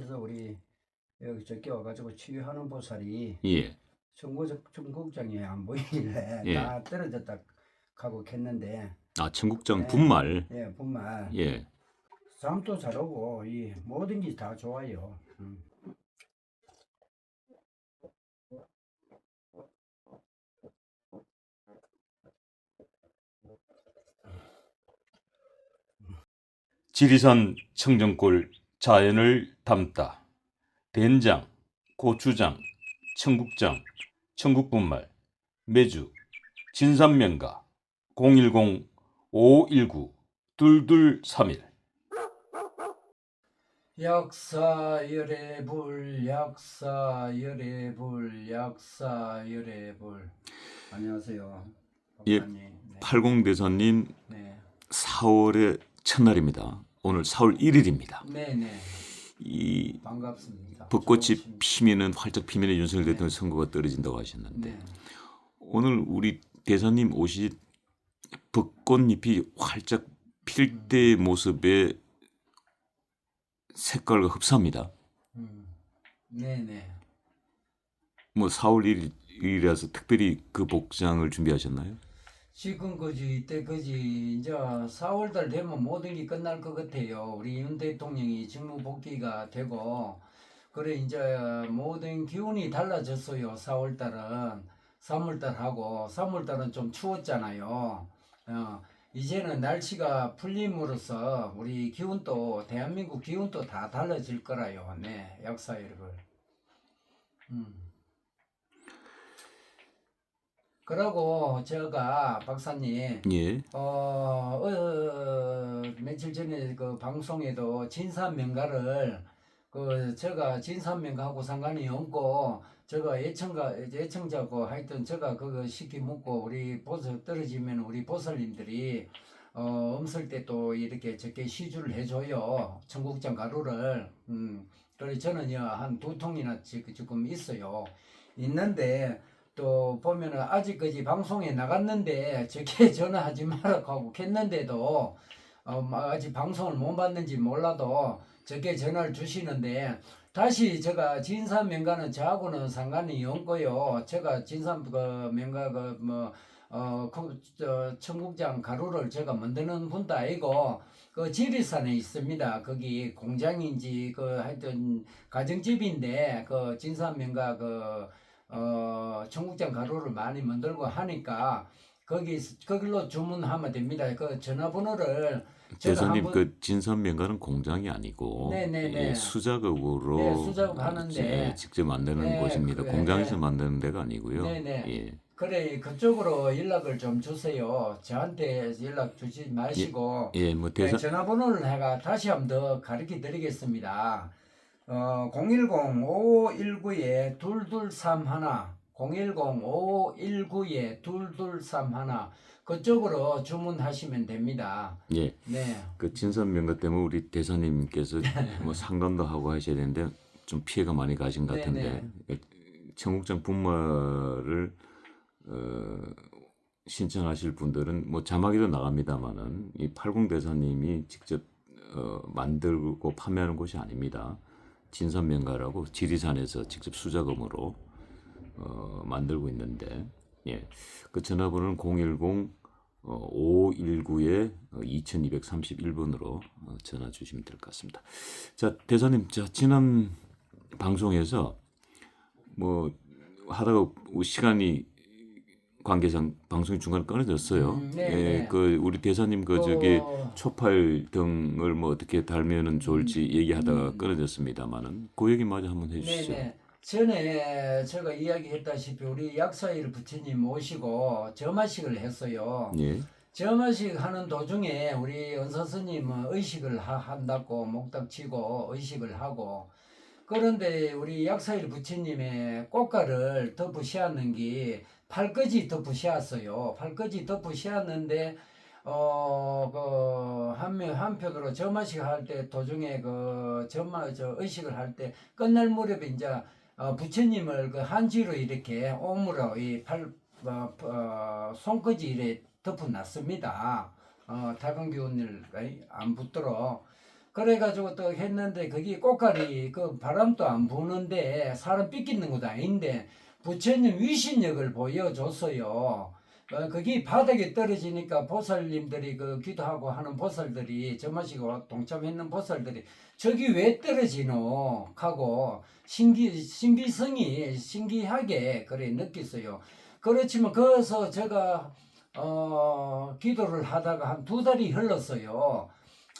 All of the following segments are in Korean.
그래서 우리 여기 저기 와가지고 치유하는 보살이 예. 청구적 청국장에 안 보이길래 예. 다 떨어졌다 하고 했는데 아 청국장 네. 분말. 예 분말 예. 잠도 잘 오고 이 모든 게 다 좋아요. 음. 지리산 청정골 자연을 담다. 된장, 고추장, 청국장, 청국분말, 매주, 진산면가, 010-519-2231. 약사 열애불 약사 열애불 약사 열애불 안녕하세요. 예. 박사님. 네. 80 대사님 네. 4월의 첫날입니다. 오늘 4월 1일입니다. 네네 이 반갑습니다. 벚꽃이. 피면은 활짝 피면은 윤석열 네. 대통령 선거가 떨어진다고 하셨는데 네. 오늘 우리 대사님 옷이 벚꽃잎이 활짝 필 때 모습의 색깔과 흡사합니다. 음. 네네. 뭐 4월 1일이라서 특별히 그 복장을 준비하셨나요? 지금 그지 이때 그지 이제 4월달 되면 모든 게 끝날 것 같아요. 우리 윤 대통령이 직무 복귀가 되고 그래 이제 모든 기운이 달라졌어요. 4월달은 3월달하고 3월달은 좀 추웠잖아요. 어, 이제는 날씨가 풀림으로써 우리 기운도 대한민국 기운도 다 달라질 거라요. 네, 역사 여러분. 음. 그러고 제가 박사님 예. 어, 어, 며칠 전에 그 방송에도 진산명가를 그 제가 진산명가하고 상관이 없고 제가 애청가 애청자고 하여튼 제가 그거 시키 묻고 우리 보살 떨어지면 우리 보살님들이 어 엄설 때또 이렇게 적게 시주를 해줘요. 청국장 가루를. 음 그래 저는요 한 두 통이나 지금 있어요. 있는데 또 보면은 아직까지 방송에 나갔는데 저게 전화하지 말라고 하고 했는데도 어, 뭐 아직 방송을 못 봤는지 몰라도 저게 전화를 주시는데 다시 제가 진산 명가는 저하고는 상관이 없고요. 제가 진산 그 명가 그뭐 어, 그, 저, 청국장 가루를 제가 만드는 분도 아니고, 그 지리산에 있습니다. 거기 공장인지, 그 하여튼 가정집인데, 그 진산명가 그, 어, 청국장 가루를 많이 만들고 하니까, 거기, 거길로 주문하면 됩니다. 그 전화번호를 대사님 한번- 그 진선명가는 공장이 아니고 네네네. 예, 수작업으로 네, 수작업 하는데. 예, 직접 만드는 네, 곳입니다. 그래. 공장에서 만드는 데가 아니고요. 네네. 예. 그래, 그쪽으로 연락을 좀 주세요. 저한테 연락 주지 마시고, 예, 뭐 네, 대사 전화번호를 내가 다시 한번 더 가르쳐 드리겠습니다. 어, 010-5519에 2231, 010-5519에 2231, 그쪽으로 주문하시면 됩니다. 예. 네. 그 진선명가 때문에 우리 대사님께서 뭐 상담도 하고 하셔야 되는데 좀 피해가 많이 가신 것 같은데 청국장 분말을 어, 신청하실 분들은 뭐 자막에도 나갑니다만은 이80 대사님이 직접 어, 만들고 판매하는 곳이 아닙니다. 진선명가라고 지리산에서 직접 수작업으로 어, 만들고 있는데 예. 그 전화번호는 010 어, 519에 2231번으로 어, 전화 주시면 될 것 같습니다. 자, 대사님, 자, 지난 방송에서 뭐 하다가 시간이 관계상 방송이 중간에 끊어졌어요. 음, 네, 예, 네. 그 우리 대사님 그 어, 저기 초팔 등을 뭐 어떻게 달면은 좋을지 얘기하다가 끊어졌습니다만은 그 얘기 마저 한번 해주시죠. 음. 네네. 전에 제가 이야기했다시피 우리 약사일 부처님 모시고 점화식을 했어요. 예, 점화식 하는 도중에 우리 은사 스님은 의식을 하, 한다고 목닥치고 의식을 하고 그런데 우리 약사일 부처님의 꽃가를 씌웠는 게 팔까지 덮어 씌웠어요. 팔까지 덮어 씌웠는데 어그 한면 한편으로 점화식 할 때 도중에 그 점화 저 의식을 할 때 끝날 무렵에 이제 어, 부처님을 그 한지로 이렇게 옴으로 이팔 어, 어, 손까지 이래 덮어놨습니다. 어, 다른 기운을 안 붙도록 그래가지고 또 했는데 거기 꽃갈이 그 바람도 안 부는데 사람 삐끼는 것도 아닌데 부처님 위신력을 보여줬어요. 어, 거기 바닥에 떨어지니까 보살님들이 그 기도하고 하는 보살들이 저마시고 동참했는 보살들이 저기 왜 떨어지노 하고 신기 신비성이 신기하게 그래 느꼈어요. 그렇지만 거기서 제가 어 기도를 하다가 한 두 달이 흘렀어요.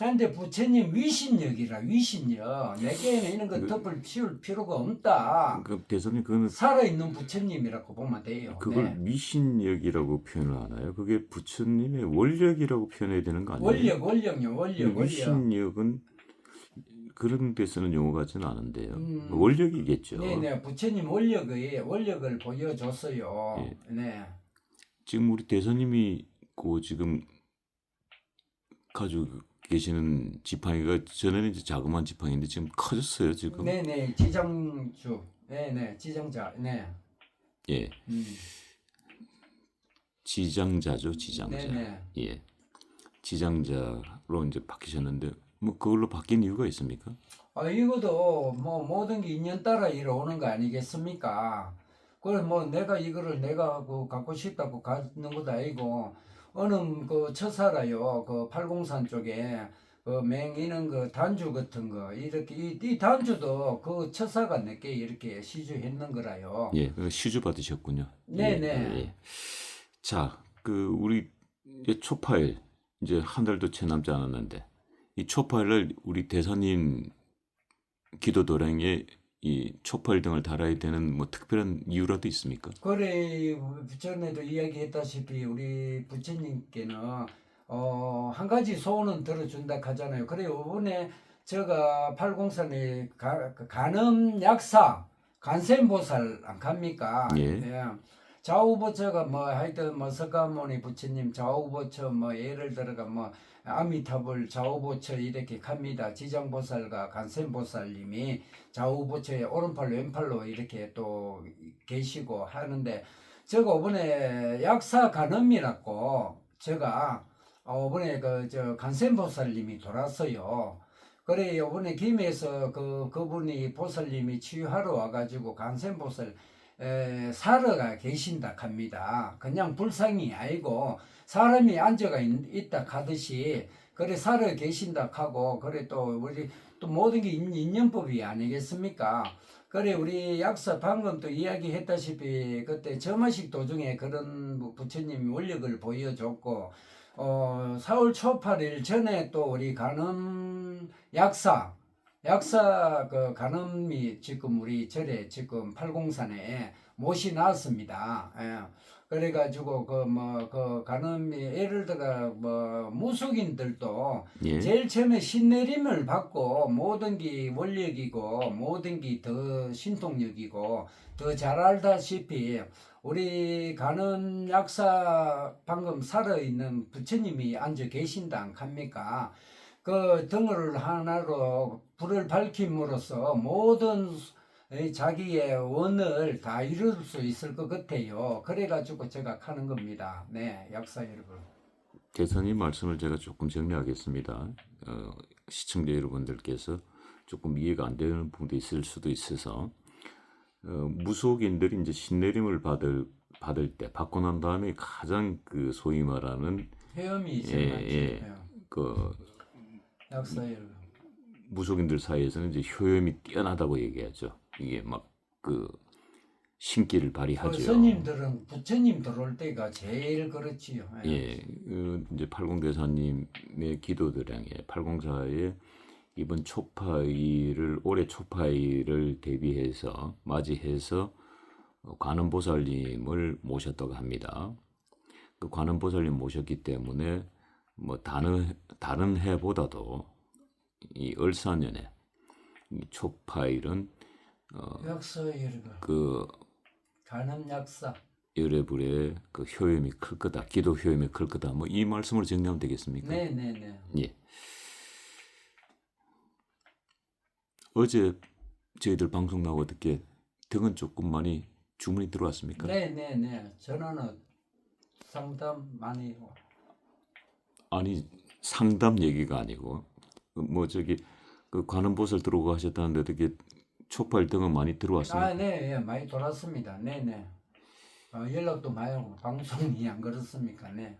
근데 부처님 위신력이라 위신력 내게는 이런 거 그- 덮을 피울 필요가 없다. 그 대선님 그거는 살아있는 부처님이라고 보면 돼요. 그걸 네. 미신력이라고 표현을 하나요? 그게 부처님의 원력이라고 표현해야 되는 거 아니에요? 원력, 원력요, 원력, 원력. 미신력은 그런 데 쓰는 용어 같지는 않은데요. 음. 원력이겠죠. 네네, 부처님 원력의 원력을 보여줬어요. 예. 네. 지금 우리 대선님이 그 지금 가지고 계시는 지팡이가 전에는 이제 자그마한 지팡이인데 지금 커졌어요 지금. 네네, 지정주. 네네, 지정자. 네. 예, 음. 지장자죠 지장자. 네네. 예, 지장자로 이제 바뀌셨는데 뭐 그걸로 바뀐 이유가 있습니까? 아, 이것도 뭐 모든 게 인연 따라 이루어오는 거 아니겠습니까? 그래 뭐 내가 이거를 내가 그 갖고 싶다고 갖는 것도 아니고 어느 그 처사라요 그 팔공산 쪽에 그 맹이는 그 단주 같은 거 이렇게 이, 이 단주도 그 처사가 내게 이렇게 시주했는 거라요. 예, 그 시주 받으셨군요. 네네. 예, 예. 자, 그 우리 이제 초파일 이제 한 달도 채 남지 않았는데 이 초파일을 우리 대사님 기도 도량에 이 초파일 등을 달아야 되는 뭐 특별한 이유라도 있습니까? 그래 전에도 이야기했다시피 우리 부처님께는 어, 한 가지 소원은 들어준다 하잖아요. 그래 이번에 제가 팔공산에 간음 약사 간센보살 안 갑니까? 예. 좌우보처가 뭐 하여튼 뭐 석가모니 부처님 좌우보처 뭐 예를 들어가 뭐 아미타불 좌우보처 이렇게 갑니다. 지장보살과 간센보살님이 좌우보처의 오른팔 왼팔로 이렇게 또 계시고 하는데 제가 이번에 약사 간음이라고 제가 이번에 그저 간센보살님이 돌았어요. 그래 이번에 김에서 그 그분이 보살님이 치유하러 와가지고 간센보살 에, 사러가 계신다 합니다. 그냥 불상이 아니고 사람이 앉아가 있, 다 하듯이 그래 살아 계신다 하고 그래 또 우리 또 모든 게 인- 인연법이 아니겠습니까? 그래 우리 약사 방금 또 이야기했다시피 그때 점화식 도중에 그런 뭐 부처님 원력을 보여줬고 어 4월 초 8일 전에 또 우리 간음 약사 약사 그 간음이 지금 우리 절에 지금 팔공산에 못이 나왔습니다. 예. 그래가지고 그 뭐 그 간음이 예를 들어 뭐 무속인들도 예. 제일 처음에 신내림을 받고 모든 게 원력이고 모든 게 더 신통력이고 더 잘 알다시피 우리 가는 약사 방금 살아있는 부처님이 앉아 계신다 합니까? 그 등을 하나로 불을 밝힘으로써 모든 이 자기의 원을 다 이룰 수 있을 것 같아요. 그래가지고 제가 하는 겁니다. 네, 약사 여러분. 대선님 말씀을 제가 조금 정리하겠습니다. 어, 시청자 여러분들께서 조금 이해가 안 되는 부분도 있을 수도 있어서 어, 무속인들이 이제 신내림을 받을 받을 때 받고 난 다음에 가장 그 소위 말하는 헤엄이 예, 제일 예. 많죠. 그 약사 여러분. 무속인들 사이에서는 이제 효염이 뛰어나다고 얘기하죠. 이게 막 그 신기를 그 발휘하죠. 스님들은 부처님 들어올 때가 제일 그렇지요. 예, 그 이제 팔공대사님의 기도드량에 팔공사의 이번 초파일을 올해 초파일을 대비해서 맞이해서 어, 관음보살님을 모셨다고 합니다. 그 관음보살님 모셨기 때문에 뭐 다른 다른 해보다도 이 을사년에 이 초파일은 어. 그 간음 약사. 열애불의 그 효염이 클 거다, 기도 효염이 클 거다. 뭐 이 말씀을 정리하면 되겠습니까? 네, 네, 네. 예. 어제 저희들 방송 나고 어떻게 등은 조금 많이 주문이 들어왔습니까? 네, 네, 네. 전화는 상담 많이 와. 아니 상담 얘기가 아니고 그뭐 저기 그 관음보살 들어오고 하셨다는데 어떻게 촉발 등은 많이 들어왔어요. 아, 네, 예, 많이 돌았습니다. 네, 네. 어, 연락도 많이 하고 방송이 안 그렇습니까? 네.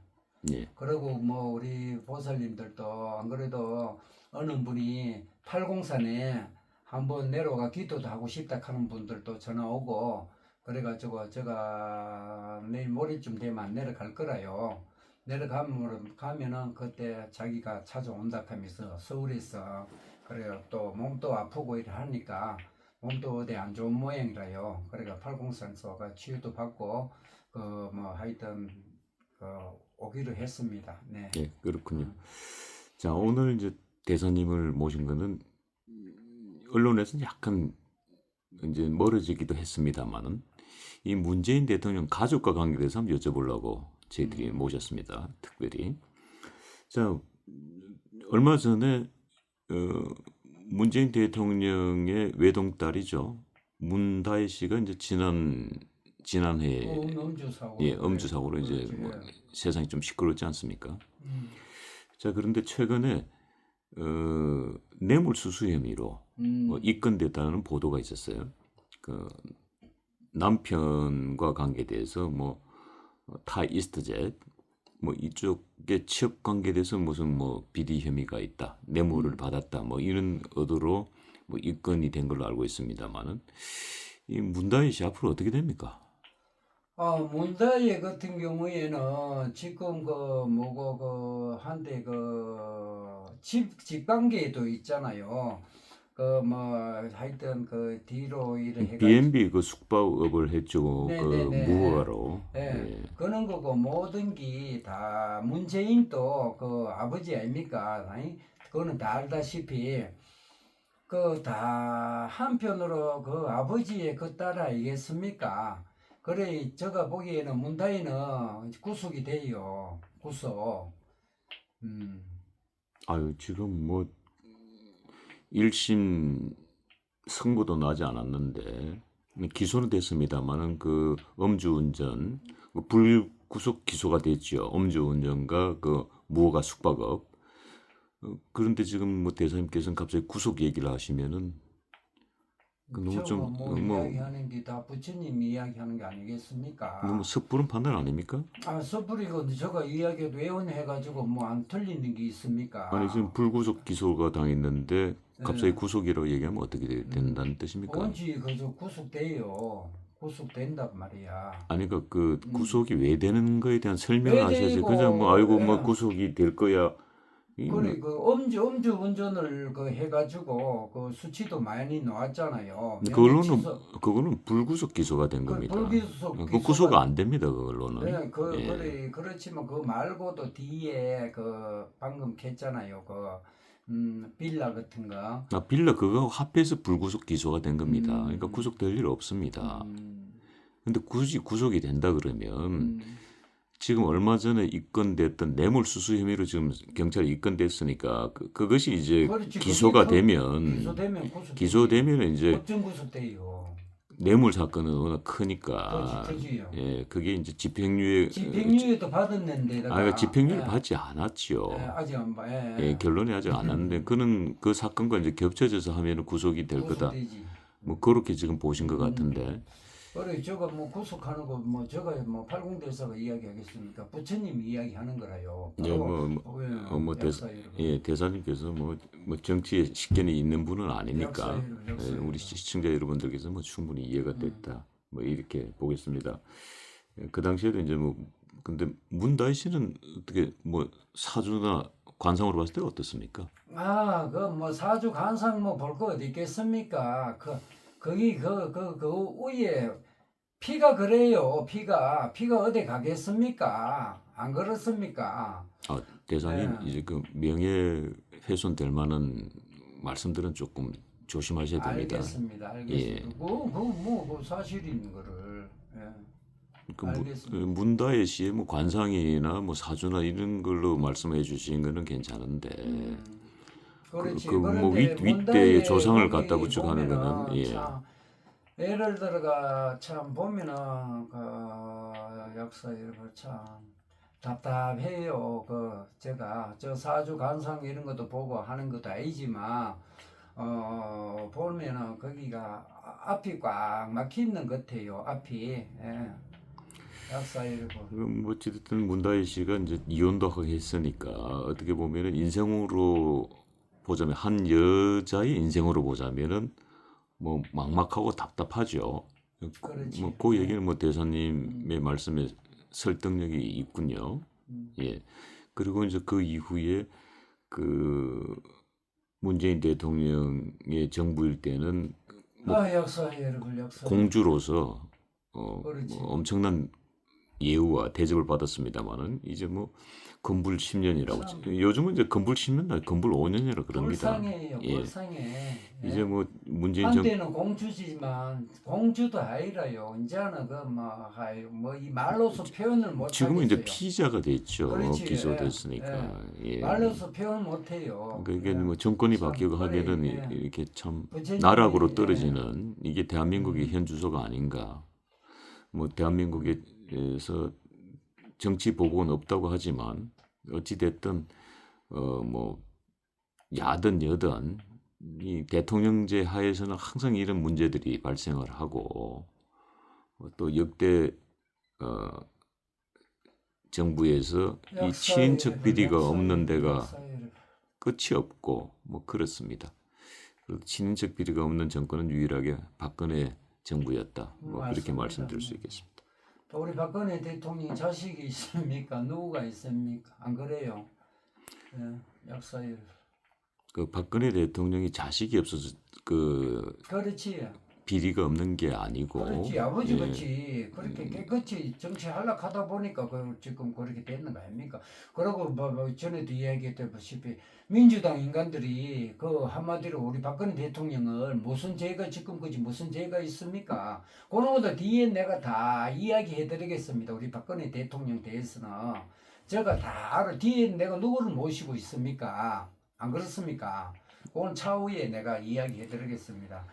예. 그리고 뭐 우리 보살님들도 안 그래도 어느 분이 팔공산에 한번 내려가 기도도 하고 싶다 하는 분들도 전화 오고 그래가지고 제가 내일 모레쯤 되면 내려갈 거라요. 내려가면 가면은 그때 자기가 찾아온다 하면서 서울에서 그래요 또 몸도 아프고 이래 하니까 몸도 어디 안 좋은 모양이라요. 그래가 팔공산소가 치유도 받고 그 뭐 하여튼 그 오기로 했습니다. 네. 예, 그렇군요. 자, 오늘 이제 대사님을 모신 거는 언론에서는 약간 이제 멀어지기도 했습니다만은 이 문재인 대통령 가족과 관계돼서 한번 여쭤보려고 저희들이 모셨습니다. 특별히. 자, 얼마 전에 어, 문재인 대통령의 외동딸이죠. 문다혜 씨가 이제 지난 지난해 어, 음, 사고. 예, 음주 사고로 이제 그렇지. 뭐 세상이 좀 시끄럽지 않습니까? 음, 자, 그런데 최근에 어, 뇌물 수수 혐의로 음, 뭐 입건됐다는 보도가 있었어요. 그 남편과 관계돼서 뭐 타 이스트젯 뭐 이쪽에 취업 관계돼서 무슨 뭐 비리 혐의가 있다, 뇌물을 받았다, 뭐 이런 의도로 뭐 입건이 된 걸로 알고 있습니다만은 이 문다희 씨 앞으로 어떻게 됩니까? 아, 문다예 같은 경우에는 지금 그 뭐고 그 한때 그집 집관계도 있잖아요. 그뭐 하여튼 그 뒤로 해가지고 B&B 그 숙박업을 했죠. 네, 그 네, 네. 무허가로. 예, 예. 그런 거고 모든 게 다 문재인도 그 아버지 아닙니까? 아니? 그거는 다 알다시피 그 다 한편으로 그 아버지의 그 딸 아니겠습니까? 그래 제가 보기에는 문다희는 구속이 돼요. 구속. 음. 아유 지금 뭐 1심 선고도 나지 않았는데 기소는 됐습니다만은 그 음주운전 그 불구속 기소가 됐죠. 음주운전과 그 무허가 숙박업. 어, 그런데 지금 뭐 대사님께서는 갑자기 구속 얘기를 하시면은 그 너무 저거 좀뭐 뭐 이야기하는 게 다 부처님 이야기하는 게 아니겠습니까? 너무 섣부른 판단 아닙니까? 아, 섣부리고 저가 이야기도 외원해가지고 뭐 안 틀리는 게 있습니까? 아니 지금 불구속 기소가 당했는데 갑자기 네. 구속이라고 얘기하면 어떻게 되- 된다는 뜻입니까? 언제 그저 구속돼요. 구속된단 말이야. 아니 그그 음. 구속이 왜 되는 거에 대한 설명을 왜 하셔야지 되고, 그냥 뭐 아이고 뭐 예. 구속이 될 거야 이 그래 그 음주 음주 운전을 그 해가지고 그 수치도 많이 나왔잖아요. 그걸로는 면허취소- 그거는 불구속 기소가 된 그 겁니다. 불구속 그 기소가- 구속가 안 됩니다 그걸로는. 네, 그 예. 그래 그렇지만 그 말고도 뒤에 그 방금 했잖아요. 그 음, 빌라 같은 거. 아 빌라 그거 합해서 불구속 기소가 된 겁니다. 음. 그러니까 구속될 일 없습니다. 음, 근데 굳이 구속이 된다 그러면 음, 지금 얼마 전에 입건됐던 뇌물 수수 혐의로 지금 경찰에 입건됐으니까 그, 그것이 이제 그렇지, 기소가 그게 그- 되면 기소되면. 기소되면 이제 법정 구속돼요. 뇌물 사건은 워낙 크니까 그렇지, 그지요. 예 그게 이제 집행유예 집행유예도 받았는데. 아 그러니까 집행유예 예. 받지 않았지요. 예, 아직 안 봐. 예, 예, 결론이 아직 안 났는데 그는 그 사건과 이제 겹쳐져서 하면은 구속이 될 거다. 구속되지. 뭐 그렇게 지금 보신 것 음. 같은데 그래 저거 뭐 구속하는 거 뭐 저가 뭐 팔공대사가 이야기하겠습니까? 부처님 이야기하는 거라요. 예, 뭐, 뭐, 어, 예, 어, 뭐 역사 여러분. 예, 대사님께서 뭐, 뭐 정치에 식견이 있는 분은 아니니까 역사 역사 예, 우리. 시청자 여러분들께서 뭐 충분히 이해가 됐다. 뭐 이렇게 보겠습니다. 예, 그 당시에도 이제 뭐 근데 문다희 씨는 어떻게 뭐 사주나 관상으로 봤을 때 어떻습니까? 아, 그 뭐 사주 간상 뭐 볼 거 어디 있겠습니까? 그 거기 그 그 그 위에 피가 그래요. 피가 피가 어디 가겠습니까? 안 그렇습니까? 아, 대사님 네. 이제 그 명예 훼손될 만한 말씀들은 조금 조심하셔야 됩니다. 알겠습니다. 예. 알겠습니다. 그그뭐 그 사실인 거를 예. 그 문- 알겠습니다. 그 문다혜 씨의 뭐 관상이나 뭐 사주나 이런 걸로 말씀해 주신 거는 괜찮은데 음, 그렇지. 그뭐 그런데 윗- 윗대에 문다의 조상을 갖다 붙이고 하는 거는, 예. 참 예를 들어가 참 보면은 그 역사 이런 거참 답답해요. 그 제가 저 사주 간상 이런 것도 보고 하는 것도 아니지만 어 보면은 거기가 아- 앞이 꽉 막혀 있는 것 같아요. 앞이 예. 뭐 어찌됐든 문다희 씨가 이제 이혼도 하고 했으니까 어떻게 보면은 인생으로 보자면 한 여자의 인생으로 보자면은 뭐 막막하고 답답하죠. 그렇지. 뭐 그 얘기는 뭐 대사님의 말씀에 설득력이 있군요. 음. 예. 그리고 이제 그 이후에 그 문재인 대통령의 정부일 때는 뭐 아 역사 공주로서 어. 뭐 엄청난 예우와 대접을 받았습니다만은 이제 뭐 건불 10년이라고 참. 요즘은 이제 건불 10년 아니 건불 5년이라 그럽니다. 불쌍해요. 예. 불쌍해. 예. 이제 뭐 문재인 정 한때는 공주지만 공주도 아니라요. 이제는 그뭐뭐이 말로서 표현을 못 지금은 이제 하겠어요. 피자가 됐죠. 그렇지. 기소됐으니까. 예. 말로서 표현 못 해요. 그러니까 뭐 정권이 참, 바뀌고 하면은 예. 이- 이렇게 참 부처님이, 나락으로 예. 떨어지는 이게 대한민국의 음. 현 주소가 아닌가. 뭐 대한민국 에서 정치 보복은 없다고 하지만 어찌 됐든 어 뭐 야든 여든 이 대통령제 하에서는 항상 이런 문제들이 발생을 하고 어, 또 역대 어 정부에서 이 친인척 비리가 없는 데가 끝이 없고 뭐 그렇습니다. 그리고 친인척 비리가 없는 정권은 유일하게 박근혜 정부였다. 뭐 그렇게. 말씀드릴 수 있겠습니다. 또 우리 박근혜 대통령 자식이 있습니까? 누구가 있습니까? 안 그래요? 예, 역사에 그 박근혜 대통령이 자식이 없어서 그 그렇지. 비리가 없는 게 아니고 그렇지 아버지 예, 같이 그렇게 깨끗이 정치 하락하다 보니까 그 지금 그렇게 됐는 거 아닙니까? 그리고 뭐, 뭐 전에도 이야기했다시피 민주당 인간들이 그 한마디로 우리 박근혜 대통령을 무슨 죄가 지금까지 무슨 죄가 있습니까? 그런 것도 뒤에 내가 다 이야기해드리겠습니다. 우리 박근혜 대통령 대해서는 제가 다 알아. 뒤에 내가 누구를 모시고 있습니까? 안 그렇습니까? 그건 차후에 내가 이야기해드리겠습니다.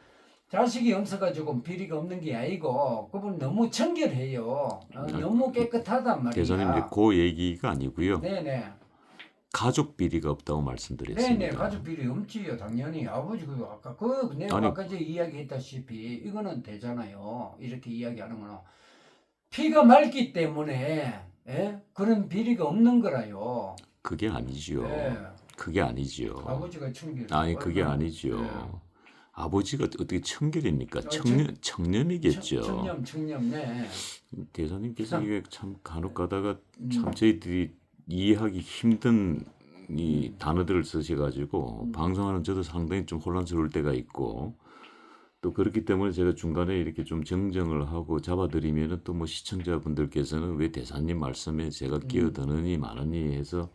자식이 없어가지고 비리가 없는 게 아니고 그분 너무 청결해요. 어, 너무 깨끗하단 말이야. 대선님 이제 그 얘기가 아니고요. 네네. 가족 비리가 없다고 말씀드렸습니다. 네네 가족 비리 없지요 당연히 아버지 그 아까 그 내가 아니. 아까 전에 이야기했다시피 이거는 되잖아요. 이렇게 이야기하는 거는 피가 맑기 때문에 예? 그런 비리가 없는 거라요. 그게 아니지요. 네. 그게 아니지요. 아버지가 청결. 아니 그게 아니지요. 네. 아버지가 어떻게 청결입니까? 어, 청년 청년이겠죠. 청- 청렴 청렴 네. 대사님께서 참. 이게 참 간혹 가다가 음. 참 저희들이 이해하기 힘든 이 단어들을 쓰셔가지고 음. 방송하는 저도 상당히 좀 혼란스러울 때가 있고 또 그렇기 때문에 제가 중간에 이렇게 좀 정정을 하고 잡아드리면은 또 뭐 시청자분들께서는 왜 대사님 말씀에 제가 음. 끼어드느니 마느니 해서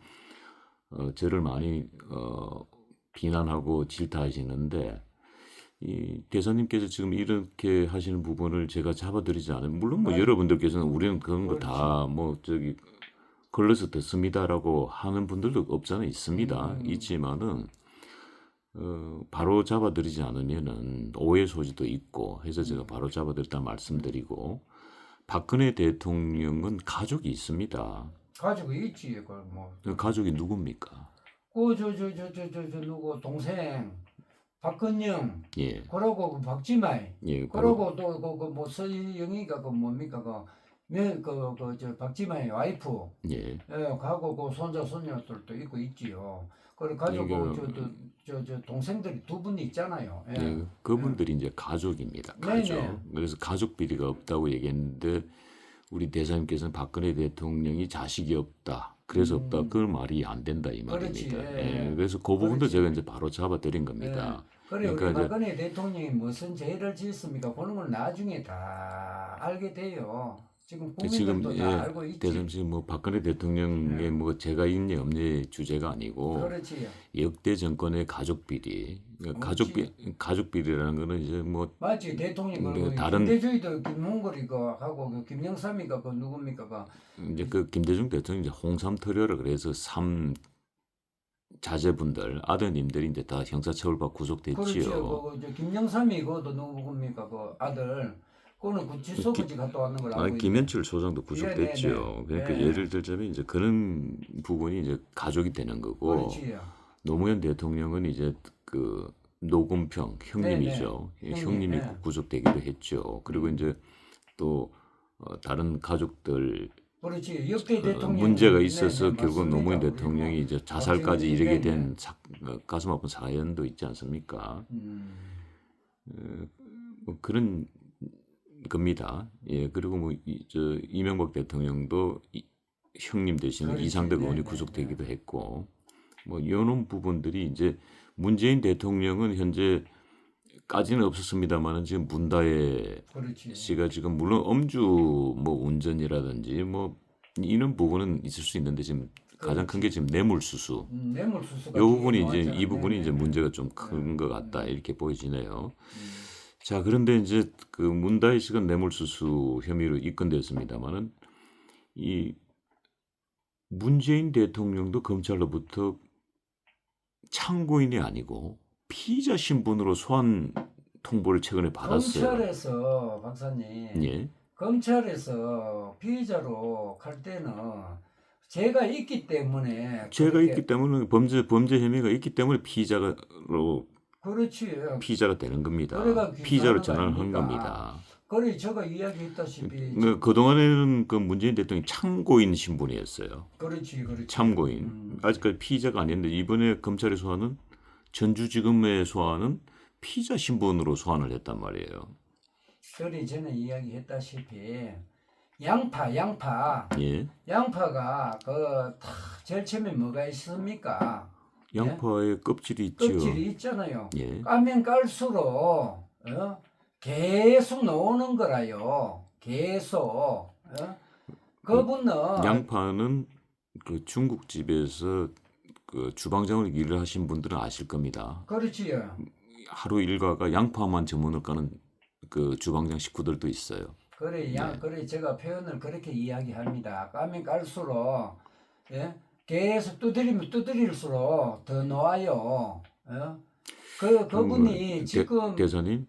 어, 저를 많이 어, 비난하고 질타하시는데 이 대사님께서 지금 이렇게 하시는 부분을 제가 잡아드리지 않으면 물론 뭐 맞- 여러분들께서는 우리는 그런 거 그렇지. 다뭐 저기 걸려서 듣습니다라고 하는 분들도 없잖아요 있습니다 음. 있지만은 어, 바로 잡아드리지 않으면은 오해 소지도 있고 해서 음. 제가 바로 잡아드렸다 말씀드리고 박근혜 대통령은 가족이 있습니다. 가지고 있지 그뭐 그 가족이 누굽니까? 그 저 저 저 저 저 저 누구 동생 박근영 예, 그러고 그 박지마이 예, 그러고 또그뭐 서영이가 그 뭡니까 그그그저 박지마이 와이프 예, 예 가고 그 손자 손녀들도 있고 있지요. 그래 가지고 저저 저 동생들이 두 분이 있잖아요. 예. 예, 그분들이 이제 가족입니다. 가족. 네네. 그래서 가족 비리가 없다고 얘기했는데 우리 대사님께서는 박근혜 대통령이 자식이 없다. 그래서 음. 없다. 그 말이 안 된다 이 그렇지, 말입니다. 예, 예. 그래서 그 부분도 그렇지. 제가 이제 바로 잡아드린 겁니다. 그래 우리 그러니까 이제- 박근혜 대통령이 무슨 죄를 지었습니까? 그런 걸 나중에 다 알게 돼요. 지금 지금 국민들도 예, 다 알고 있지. 대사님 지금 뭐 박근혜 대통령의 네. 뭐 제가 있니 없니 주제가 아니고 그렇지. 역대 정권의 가족 비리, 그러니까 가족 비 가족 비리라는 거는 이제 뭐 맞지 대통령 그그 다른- 김대중이도 김홍걸이가 하고 그 김영삼이가 그 누굽니까 그 이제 그 김대중 대통령이 이제 홍삼 터려라 그래서 삼 자제분들 아드님들이 이제 다 형사처벌받고 구속됐지요. 그렇죠. 그, 저 김영삼이 그것도 누굽니까 그 아들 그거는 구치소까지 갔다 왔는 걸 알고 아. 김현철 소장도 네, 구속됐죠. 그러니까 네. 예를 들자면 이제 그런 부분이 이제 가족이 되는 거고 그렇지. 노무현 대통령은 이제 그 노금평 형님이죠. 네, 예, 형님, 형님이 네. 구속되기도 했죠. 그리고 음. 이제 또 어, 다른 가족들 그렇지. 역대 그 대통령 문제가 있어서 네, 네, 결국. 노무현 대통령이 이제 자살까지 박정희, 이르게 네, 된 사- 어, 가슴 아픈 사연도 있지 않습니까? 음, 뭐 그런 겁니다. 예 그리고 뭐저 이명박 대통령도 이, 형님 대신 그렇지. 네, 의원이 네, 구속되기도 했고 뭐 이런 부분들이 이제 문재인 대통령은 현재 까지는 없었습니다만은 지금 문다혜 그렇지. 씨가 지금 물론 음주 뭐 운전이라든지 뭐 이런 부분은 있을 수 있는데 지금 가장 큰 게 지금 뇌물 수수 음, 뇌물 수수가 이 부분이 이제. 이 부분이 네, 이제 네. 문제가 좀 큰 것 같다 음. 이렇게 보여지네요. 음, 자 그런데 이제 그 문다희 씨가 뇌물 수수 혐의로 입건됐습니다만은 이 문재인 대통령도 검찰로부터 참고인이 아니고 피의자 신분으로 소환 통보를 최근에 받았어요. 검찰에서 박사님, 예, 검찰에서 피의자로 갈 때는 죄가 있기 때문에 죄가 그렇게- 있기 때문에 범죄 범죄 혐의가 있기 때문에 피의자로 그렇지. 피의자가 되는 겁니다. 그래가 피의자로 거 전환한 아닙니까? 겁니다. 그래 제가 이야기했다시피 그 그동안에는 그 문재인 대통령이 참고인 신분이었어요. 그렇지 그렇지. 참고인. 음. 아직까지 피의자가 아닌데 이번에 검찰이 소환은 전주지검의 소환은 피의자 신분으로 소환을 했단 말이에요. 그래 저는 이야기했다시피 양파 양파 예. 양파가 그다 제일 처음에 뭐가 있습니까? 양파의 껍질이 있지요. 껍질이 있잖아요. 예. 까면 깔수록 어? 계속 나오는 거라요. 계속. 어? 그분은 양파는 그 중국집에서 그 주방장으로 일을 하신 분들은 아실 겁니다. 그렇지요. 하루 일과가 양파만 전문을 까는 그 주방장 식구들도 있어요. 그래 양 네. 그래 제가 표현을 그렇게 이야기합니다. 까면 깔수록 예? 계속 두드리면 두드릴수록 더 나와요. 어? 그 그분이 대- 지금 대사님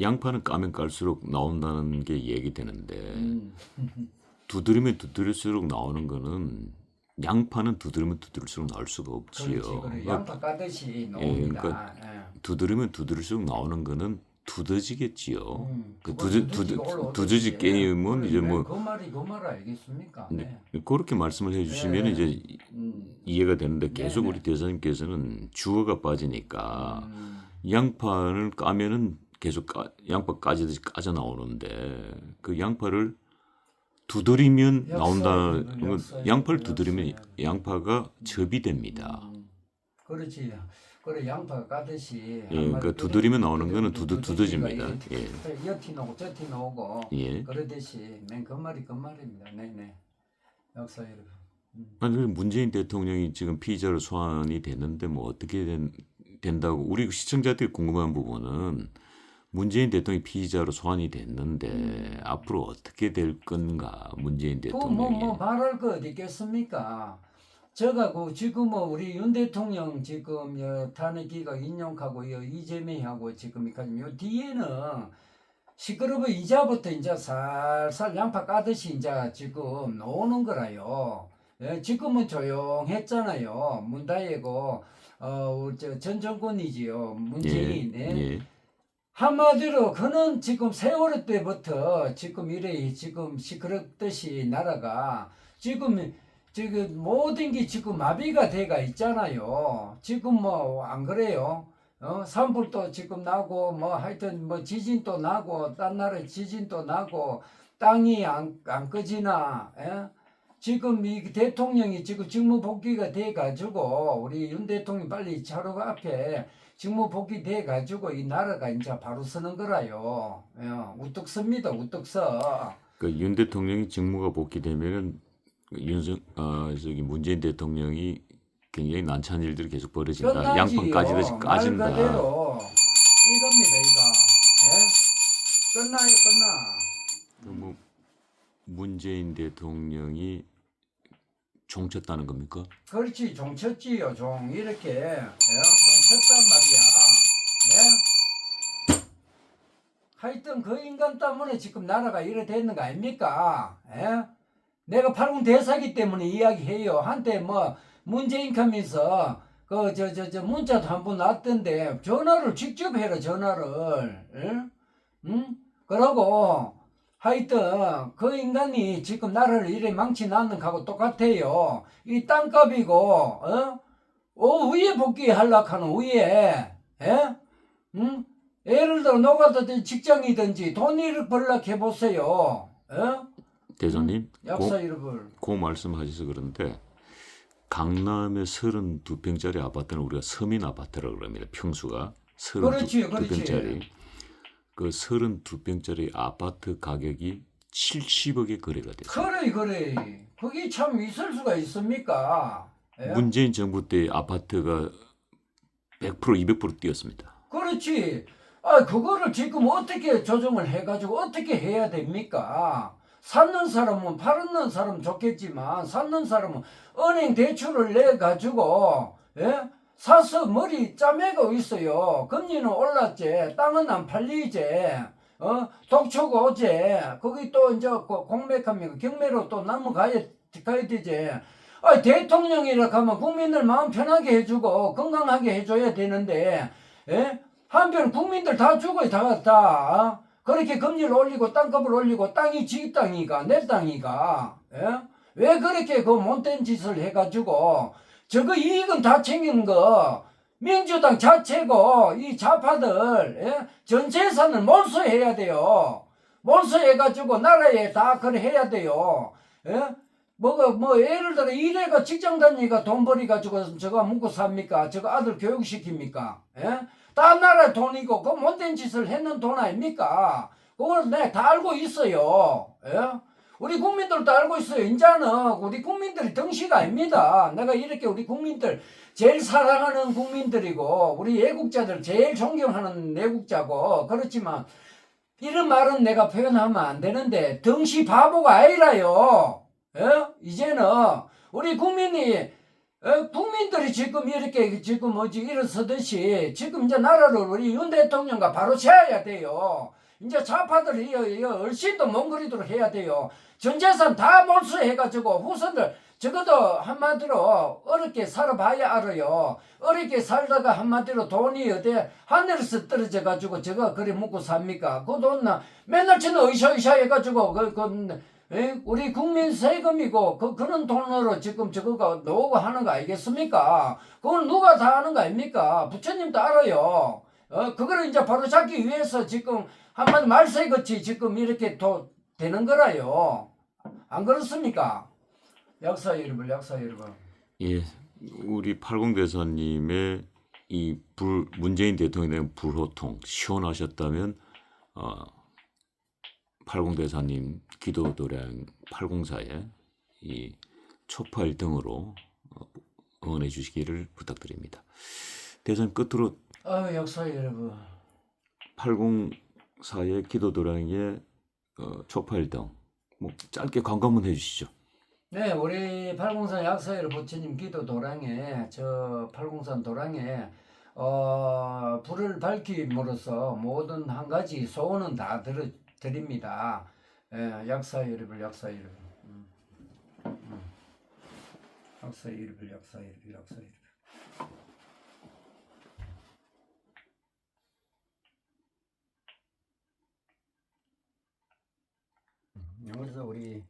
양파는 까면 깔수록 나온다는 게 얘기되는데 음, 두드리면 두드릴수록 나오는 거는 양파는 두드리면 두드릴수록 나올 수가 없지요. 그렇지 그러니까 양파 까듯이 나옵니다. 그러니까 예. 두드리면 두드릴수록 나오는 거는 두더지겠지요. 음, 그 두드- 두드-. 두더지 게임은 그래, 이제 네, 뭐- 그 말이 그말 알겠습니까? 네. 네. 그렇게 말씀을 해주시면 네. 이제 음, 이해가 되는데 계속 네, 우리 대사님께서는 주어가 빠지니까 음, 양파를 까면은 계속 까, 양파 까지듯이 까져 나오는데 그 양파를 두드리면 나온다는 건 양파를. 두드리면 양파가 접이 됩니다. 음, 그렇지. 그래 양파 까듯이. 예, 그러니까 두드리면 나오는 거는 두드 두드집니다. 두드리기가 예, 여티 나오고 저티 나오고 예. 그러듯이 맨그 말이 그 말입니다. 네네. 역사 여러분. 아니 그 문재인 대통령이 지금 피의자로 소환이 됐는데 뭐 어떻게 된, 된다고 우리 시청자들이 궁금한 부분은 문재인 대통령이 피의자로 소환이 됐는데 앞으로 어떻게 될 건가 문재인 대통령이 그뭐뭐 말할 거 어디 있겠습니까? 그 지금 뭐 우리 윤 대통령 지금 여 탄핵기가 인용하고 여 이재명하고 지금 이까지 요 뒤에는 시끄러워 이자부터 이제 살살 양파 까듯이 이제 지금 나오는 거라요. 예, 지금은 조용했잖아요. 문다예고 어저 전 정권이지요. 문재인. 예. 예. 한마디로 그는 지금 세월호 때부터 지금 이래 지금 시끄럽듯이 나라가 지금 지금 모든 게 지금 마비가 돼가 있잖아요. 지금 뭐 안 그래요? 어 산불도 지금 나고 뭐 하여튼 뭐 지진도 나고 딴 나라 지진도 나고 땅이 안, 안 꺼지나 예? 지금 이 대통령이 지금 직무 복귀가 돼 가지고 우리 윤 대통령 빨리 차로 앞에 직무 복귀 돼 가지고 이 나라가 이제 바로 서는 거라요. 예, 우뚝 섭니다. 우뚝 서. 그윤 대통령이 직무가 복귀되면은 그 윤석 아 저기 문재인 대통령이 굉장히 난처한 일들이 계속 벌어진다. 끝나지요. 양파 까지듯이 말 까진다. 그대로 이겁니다. 이거. 예? 끝나요. 끝나. 그뭐 문재인 대통령이 종쳤다는 겁니까? 그렇지 종쳤지요. 종 이렇게 예? 종쳤단 말이야. 예? 하여튼 그 인간 때문에 지금 나라가 이래 됐는 거 아닙니까? 예? 내가 팔군 대사기 때문에 이야기해요. 한때 뭐 문재인 하면서 그 저 저 저 문자도 한번 왔던데 전화를 직접 해라 전화를. 예? 응? 그러고 하여튼 그 인간이 지금 나라를 이래 망치 낳는 거하고 똑같아요. 이 땅값이고 어? 어 위에 복귀 하려고 위에 예? 응? 예를 들어 노가다든 직장이든지 돈을 벌락 해보세요. 어? 대선님 약사. 그 말씀하셔서 그런데 강남의 32평짜리 아파트는 우리가 서민 아파트라고 그럽니다. 평수가 그렇지, 그렇지. 32평짜리. 그 32평짜리 아파트 가격이 70억에 거래가 됐어요. 그래 그래. 그게 참 있을 수가 있습니까? 예? 문재인 정부 때 아파트가 100% 200% 뛰었습니다. 그렇지. 아, 그거를 지금 어떻게 조정을 해가지고 어떻게 해야 됩니까? 샀는 사람은 팔는 사람 좋겠지만 샀는 사람은 은행 대출을 내 가지고 예? 사서 머리 짜매고 있어요. 금리는 올랐지, 땅은 안 팔리지. 어 독초가 오지. 거기 또 이제 그 공백하면 경매로 또 넘어가야 가야 되지. 아 대통령이라 하면 국민들 마음 편하게 해주고 건강하게 해줘야 되는데, 예? 한편 국민들 다 죽어요, 다, 다. 그렇게 금리를 올리고 땅값을 올리고 땅이 지 땅이가, 내 땅이가. 예? 왜 그렇게 그 못된 짓을 해가지고 저거 이익은 다 챙긴 거 민주당 자체고 이 좌파들 예? 전 재산을 몰수해야 돼요. 몰수해가지고 나라에 다 그래 해야 돼요. 예? 뭐가 뭐 예를 들어 이래가 직장 다니니까 돈 벌이 가지고 저거 먹고 삽니까? 저거 아들 교육 시킵니까? 예? 딴 나라 돈이고 그 못된 짓을 했는 돈 아닙니까? 그걸 내가 다 알고 있어요. 예? 우리 국민들도 알고 있어요. 이제는 우리 국민들이 덩시가 아닙니다. 내가 이렇게 우리 국민들 제일 사랑하는 국민들이고 우리 애국자들 제일 존경하는 애국자고 그렇지만 이런 말은 내가 표현하면 안 되는데 덩시 바보가 아니라요. 예? 이제는 우리 국민이 어, 국민들이 지금 이렇게 지금 뭐지 일어서듯이 지금 이제 나라를 우리 윤 대통령과 바로 세워야 돼요. 이제 좌파들이 얼씬도 멍거리도록 해야 돼요. 전재산 다 몰수해가지고 후손들 적어도 한마디로 어렵게 살아봐야 알아요. 어렵게 살다가 한마디로 돈이 어디 하늘에서 떨어져가지고 저거 그리 먹고 삽니까? 그 돈나 맨날 저는 의샤의샤 해가지고 그, 그 에? 우리 국민 세금이고 그 그런 돈으로 지금 저거가 노고 하는 거 아니겠습니까? 그건 누가 다 하는 거 아닙니까? 부처님도 알아요. 어 그거를 이제 바로 잡기 위해서 지금 한마디 말세같이 지금 이렇게 도, 되는 거라요. 안 그렇습니까? 역사 여러분, 역사 여러분. 예, 우리 팔공 대사님의 이 불 문재인 대통령에 대한 불호통 시원하셨다면 어, 팔공 대사님 기도 도량 804에 이 초파 1등으로 어, 응원해 주시기를 부탁드립니다. 대선 끝으로 아 역사 여러분. 804의 기도 도량의 어, 초파 1등 뭐 짧게 한번 해주시죠. 네, 우리 팔공산 약사열 부처님 기도 도랑에 저 팔공산 도랑에 어 불을 밝힘으로써 모든 한 가지 소원은 다 들어 드립니다. 예, 약사 여러분, 약사 여러분. 음. 음. 약사 여러분, 약사 여러분, 약사 여러분. 음, 그래서 우리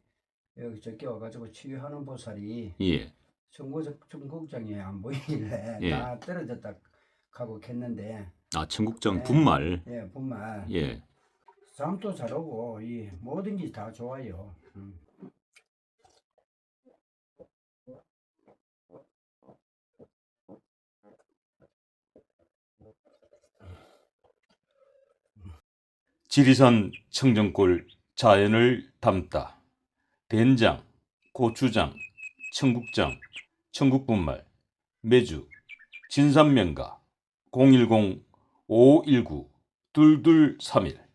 저기 와가지고 치유하는 보살이 예, 청구적 청국장에 안 보이길래 예. 다 떨어졌다 하고 했는데 아 청국장 네. 분말 예 분말 예. 잠도 잘 오고 이 모든 게 다 좋아요. 음. 지리산 청정골 자연을 담다. 된장, 고추장, 청국장, 청국분말, 매주, 진산명가, 010-519-2231